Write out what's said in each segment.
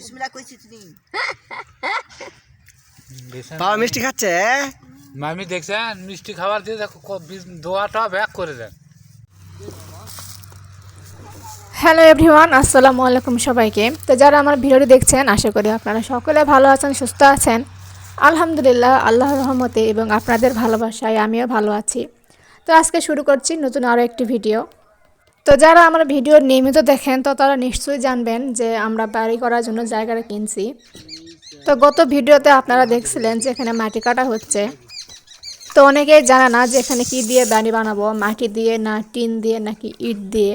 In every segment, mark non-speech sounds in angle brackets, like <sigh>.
বিসমিল্লাহ কইছি তুমি বাবা মিষ্টি খাচ্ছে? মামি দেখছেন? মিষ্টি খাবার দিয়ে দেখো ক- বিষ- দোয়াটা ব্যাক করে দেন। হ্যালো এভরিওয়ান আসসালামু আলাইকুম সবাইকে। তো যারা আমার ভিডিওটি দেখছেন আশা করি আপনারা সকলে ভালো আছেন সুস্থ আছেন। আলহামদুলিল্লাহ আল্লাহর রহমতে এবং আপনাদের ভালোবাসায় আমিও ভালো আছি। তো আজকে শুরু করছি নতুন আরও একটি ভিডিও। তো যারা আমার ভিডিও নিয়মিত দেখেন, তো তারা নিশ্চয়ই জানবেন যে আমরা বাড়ি করার জন্য জায়গাটা কিনছি। তো গত ভিডিওতে আপনারা দেখছিলেন যে এখানে মাটি কাটা হচ্ছে। তো অনেকেই জানে না যে এখানে কী দিয়ে বাড়ি বানাবো, মাটি দিয়ে না টিন দিয়ে নাকি ইট দিয়ে।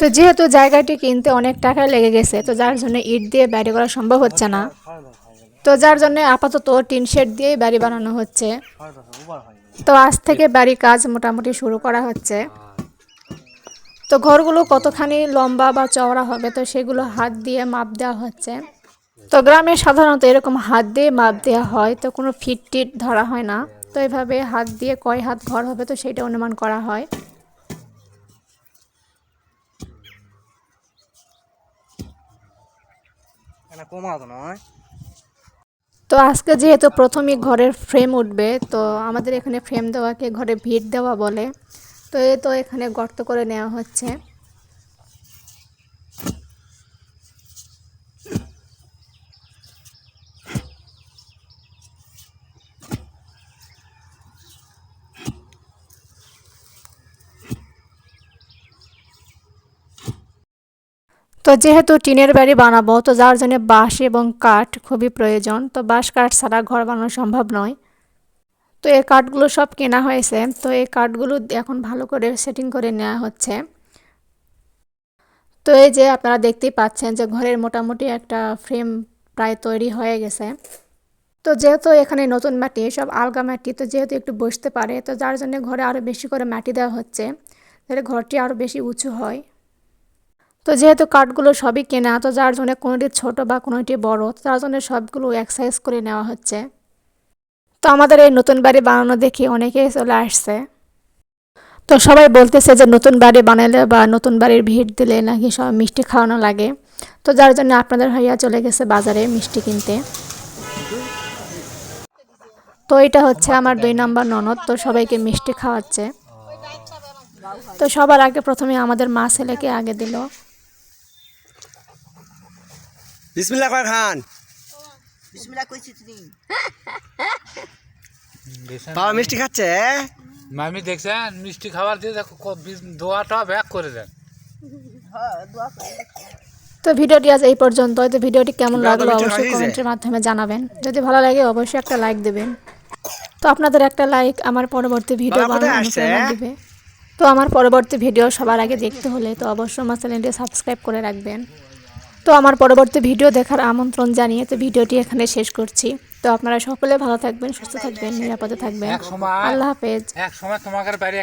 তো যেহেতু জায়গাটি কিনতে অনেক টাকা লেগে গেছে, তো যার জন্য ইট দিয়ে বাড়ি করা সম্ভব হচ্ছে না। তো যার জন্য আপাতত টিন শেড দিয়েই বাড়ি বানানো হচ্ছে। তো আজ থেকে বাড়ির কাজ মোটামুটি শুরু করা হচ্ছে। তো ঘরগুলো কতখানি লম্বা বা চওড়া হবে তো সেগুলো হাত দিয়ে মাপ দেওয়া হচ্ছে। তো গ্রামে সাধারণত এরকম হাত দিয়ে মাপ দেওয়া হয় তো কোনো ফিট টিট ধরা হয় না। তো এভাবে হাত দিয়ে কয় হাত ঘর হবে তো সেটা অনুমান করা হয়। তো আজকে যেহেতু প্রথমেই ঘরের ফ্রেম উঠবে তো আমাদের এখানে ফ্রেম দেওয়াকে ঘরে ভিট দেওয়া বলে। তো এ তো এখানে গর্ত করে নেওয়া হচ্ছে। তো যেহেতু টিনের বাড়ি বানাবো, তো যার জন্য বাঁশ এবং কাঠ খুবই প্রয়োজন, তো বাঁশ কাঠ ছাড়া ঘর বানানো সম্ভব নয়। তো এই কাঠগুলো সব কেনা হয়েছে। তো এই কাঠগুলো এখন ভালো করে সেটিং করে নেওয়া হচ্ছে। তো এই যে আপনারা দেখতেই পাচ্ছেন যে ঘরের মোটামুটি একটা ফ্রেম প্রায় তৈরি হয়ে গেছে। তো যেহেতু এখানে নতুন মাটি, সব আলগা মাটি, তো যেহেতু একটু বসতে পারে, তো যার জন্য ঘরে আরও বেশি করে মাটি দেওয়া হচ্ছে, তাহলে ঘরটি আরও বেশি উঁচু হয়। তো যেহেতু কাঠগুলো সবই কেনা, তো যার জন্য কোনোটি ছোট বা কোনোটি বড় তার জন্য সবগুলো এক সাইজ করে নেওয়া হচ্ছে। তো আমাদের এই নতুন বাড়ি বানানো দেখে অনেকেই চলে আসছে। তো সবাই বলতেছে যে নতুন বাড়ি বানালে বা নতুন বাড়ির ভিড় দিলে নাকি সব মিষ্টি খাওয়ানো লাগে। তো যার জন্য আপনাদের ভাইয়া চলে গেছে বাজারে মিষ্টি কিনতে। তো এটা হচ্ছে আমার দুই নাম্বার ননদ তো সবাইকে মিষ্টি খাওয়াচ্ছে। তো সবার আগে প্রথমে আমাদের মা ছেলেকে আগে দিল। বিসমিল্লাহ খান? বিসমিল্লাহ কইছি তুমি। <laughs> বাবা মিষ্টি খাচ্ছে মামি দেখছেন? মিষ্টি খাবার দিয়ে দেখো দোয়াটা ব্যাক করে দেন। হ্যাঁ তো ভিডিওটি আজ এই পর্যন্ত তো ভিডিওটি কেমন লাগল অবশ্যই কমেন্টের মাধ্যমে জানাবেন। যদি ভালো লাগে অবশ্যই একটা লাইক দেবেন। তো আপনাদের একটা লাইক আমার পরবর্তী ভিডিও বানানোর দিবে। তো আমার পরবর্তী ভিডিও সবার আগে দেখতে হলে তো অবশ্যই আমার চ্যানেলটি সাবস্ক্রাইব করে রাখবেন। তো আমার পরবর্তী ভিডিও দেখার আমন্ত্রণ জানিয়ে তো ভিডিওটি এখানে শেষ করছি। তো আপনারা সকলে ভালো থাকবেন সুস্থ থাকবেন নিরাপদে থাকবেন। এক সময় আল্লাহ হাফেজ। এক সময় তোমাদের বাড়ি